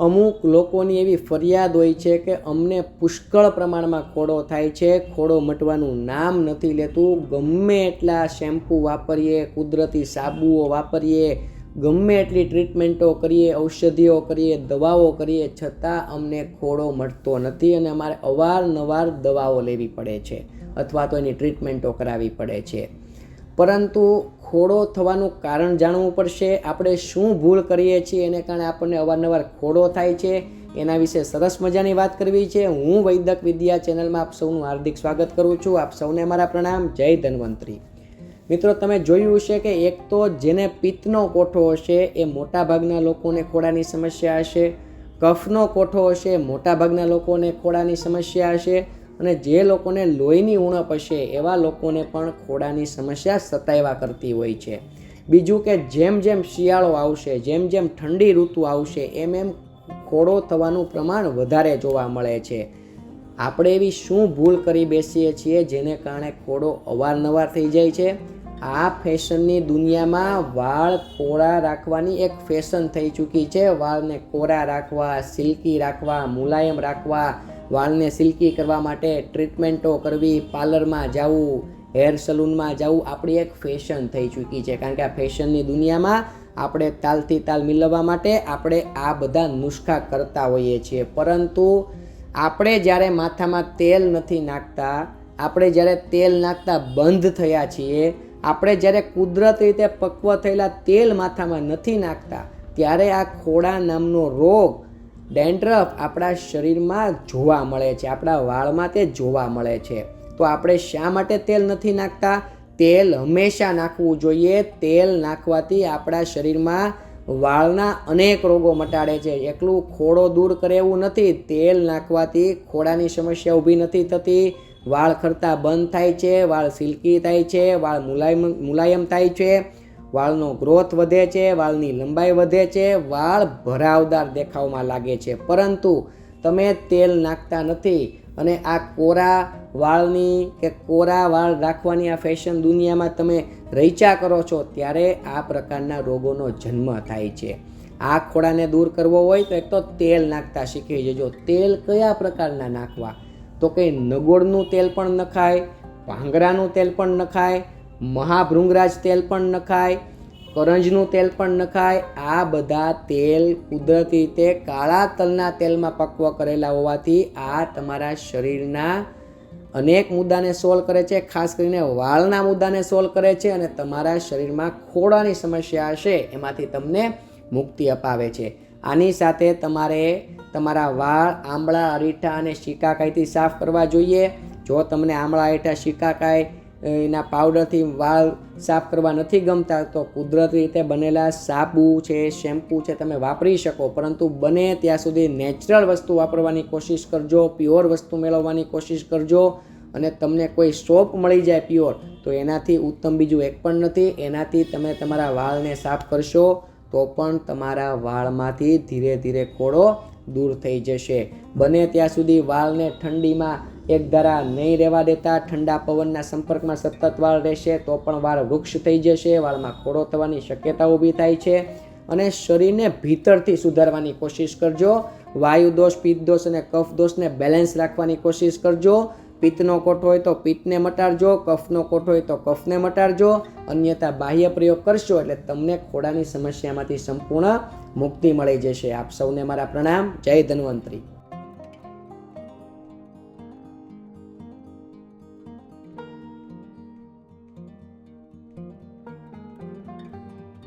અમુક લોકોની એવી ફરિયાદ હોય છે કે અમને પુષ્કળ પ્રમાણમાં ખોડો થાય છે, ખોડો મટવાનું નામ નથી લેતું. ગમે એટલા શેમ્પૂ વાપરીએ, કુદરતી સાબુઓ વાપરીએ, ગમે એટલી ટ્રીટમેન્ટો કરીએ, ઔષધિઓ કરીએ, દવાઓ કરીએ, છતાં અમને ખોડો મળતો નથી અને અમારે અવારનવાર દવાઓ લેવી પડે છે અથવા તો એની ટ્રીટમેન્ટો કરાવવી પડે છે. પરંતુ ખોડો થવાનું કારણ જાણવું પડશે. આપણે શું ભૂલ કરીએ છીએ એને કારણે આપણને અવારનવાર ખોડો થાય છે. એના વિશે સરસ મજાની વાત કરવી છે. હું વૈદક વિદ્યા ચેનલમાં આપ સૌનું હાર્દિક સ્વાગત કરું છું. આપ સૌને મારા પ્રણામ. જય ધન્વંતરી. મિત્રો, તમે જોયું હશે કે એક તો જેને પિત્તનો કોઠો હશે એ મોટાભાગના લોકોને ખોડાની સમસ્યા હશે. કફનો કોઠો હશે, મોટાભાગના લોકોને ખોડાની સમસ્યા હશે. અને જે લોકોને લોહીની ઉણપ હશે એવા લોકોને પણ ખોડાની સમસ્યા સતાવ્યા કરતી હોય છે. બીજું કે જેમ જેમ શિયાળો આવશે, જેમ જેમ ઠંડી ઋતુ આવશે, એમ એમ ખોડો થવાનું પ્રમાણ વધારે જોવા મળે છે. આપણે એવી શું ભૂલ કરી બેસીએ છીએ જેને કારણે ખોડો અવારનવાર થઈ જાય છે? આ ફેશનની દુનિયામાં વાળ કોરા રાખવાની એક ફેશન થઈ ચૂકી છે. વાળને કોરા રાખવા, સિલ્કી રાખવા, મુલાયમ રાખવા વાળને સિલ્કી કરવા માટે ટ્રીટમેન્ટો કરવી, પાર્લરમાં જવું, હેર સલૂનમાં જવું, આપણી એક ફેશન થઈ ચૂકી છે. કારણ કે આ ફેશનની દુનિયામાં આપણે તાલથી તાલ મિલવવા માટે આપણે આ બધા નુસ્ખા કરતા હોઈએ છીએ. પરંતુ આપણે જ્યારે માથામાં તેલ નથી નાખતા, આપણે જ્યારે તેલ નાખતા બંધ થયા છીએ, આપણે જ્યારે કુદરત રીતે પક્વ થયેલા તેલ માથામાં નથી નાખતા, ત્યારે આ ખોડા નામનો રોગ ડેન્ડ્રફ આપણા શરીરમાં જોવા મળે છે, આપણા વાળમાં તે જોવા મળે છે. તો આપણે શા માટે તેલ નથી નાખતા? તેલ હંમેશા નાખવું જોઈએ. તેલ નાખવાથી આપણા શરીરમાં વાળના અનેક રોગો મટાડે છે. એકલું ખોડો દૂર કરે એવું નથી. તેલ નાખવાથી ખોડાની સમસ્યા ઊભી નથી થતી. વાળ ખરતા બંધ થાય છે, વાળ સિલ્કી થાય છે, વાળ મુલાયમ મુલાયમ થાય છે. વાળનો ગ્રોથ વધે છે, વાળની લંબાઈ વધે છે, વાળ ભરાવદાર દેખાવમાં લાગે છે. પરંતુ તમે તેલ નાખતા નથી અને આ કોરા વાળની કે કોરા વાળ રાખવાની આ ફેશન દુનિયામાં તમે રૈચા કરો છો, ત્યારે આ પ્રકારના રોગોનો જન્મ થાય છે. આ ખોડાને દૂર કરવો હોય તો એક તો તેલ નાખતા શીખી જજો. તેલ કયા પ્રકારના નાખવા? તો કે નગોળનું તેલ પણ નખાય ભાંગરાનું તેલ પણ નખાય મહાભૃંગરાજ તેલ પણ નખાય, કરંજનું તેલ પણ નખાય, આ બધા તેલ કુદરતી રીતે કાળા તલના તેલમાં પક્વ કરેલા હોવાથી આ તમારા શરીરના અનેક મુદ્દાને સોલ્વ કરે છે. ખાસ કરીને વાળના મુદ્દાને સોલ્વ કરે છે અને તમારા શરીરમાં ખોડાની સમસ્યા હશે, એમાંથી તમને મુક્તિ અપાવે છે. આની સાથે તમારે તમારા વાળ, આંબળા, અરીઠા અને શિકાકાઈથી સાફ કરવા જોઈએ. જો તમને આંબળા, અરીઠા શિકાકાઈ એના પાવડરથી વાળ સાફ કરવા નથી ગમતા, તો કુદરતી રીતે બનેલા સાબુ છે શેમ્પૂ છે તમે વાપરી શકો, પરંતુ બને ત્યાં સુધી નેચરલ વસ્તુ વાપરવાની કોશિશ કરજો પ્યોર વસ્તુ મેળવવાની કોશિશ કરજો, અને તમને કોઈ સોપ મળી જાય પ્યોર તો એનાથી ઉત્તમ બીજું એક પણ નથી, એનાથી તમે તમારા વાળને સાફ કરશો, તો પણ તમારા વાળમાંથી ધીરે ધીરે ખોડો દૂર થઈ જશે. બને ત્યાં સુધી વાળને ઠંડીમાં એક ધારા નહીં રહેવા દેતા, ઠંડા પવનના સંપર્કમાં સતત વાળ રહેશે, તો પણ વાળ વૃક્ષ થઈ જશે, વાળમાં ખોડો થવાની શક્યતા ઊભી થાય છે. અને શરીરને ભીતરથી સુધારવાની કોશિશ કરજો. વાયુ દોષ, પિત્ત દોષ અને કફ દોષને બેલેન્સ રાખવાની કોશિશ કરજો. પિત્તનો કોઠો હોય તો પિત્તને મટાડજો, કફનો કોઠો હોય તો કફને મટાડજો. અન્યથા બાહ્ય પ્રયોગ કરશો એટલે તમને ખોડાની સમસ્યામાંથી સંપૂર્ણ મુક્તિ મળી જશે. આપ સૌને મારા પ્રણામ. જય ધન્વંતરી.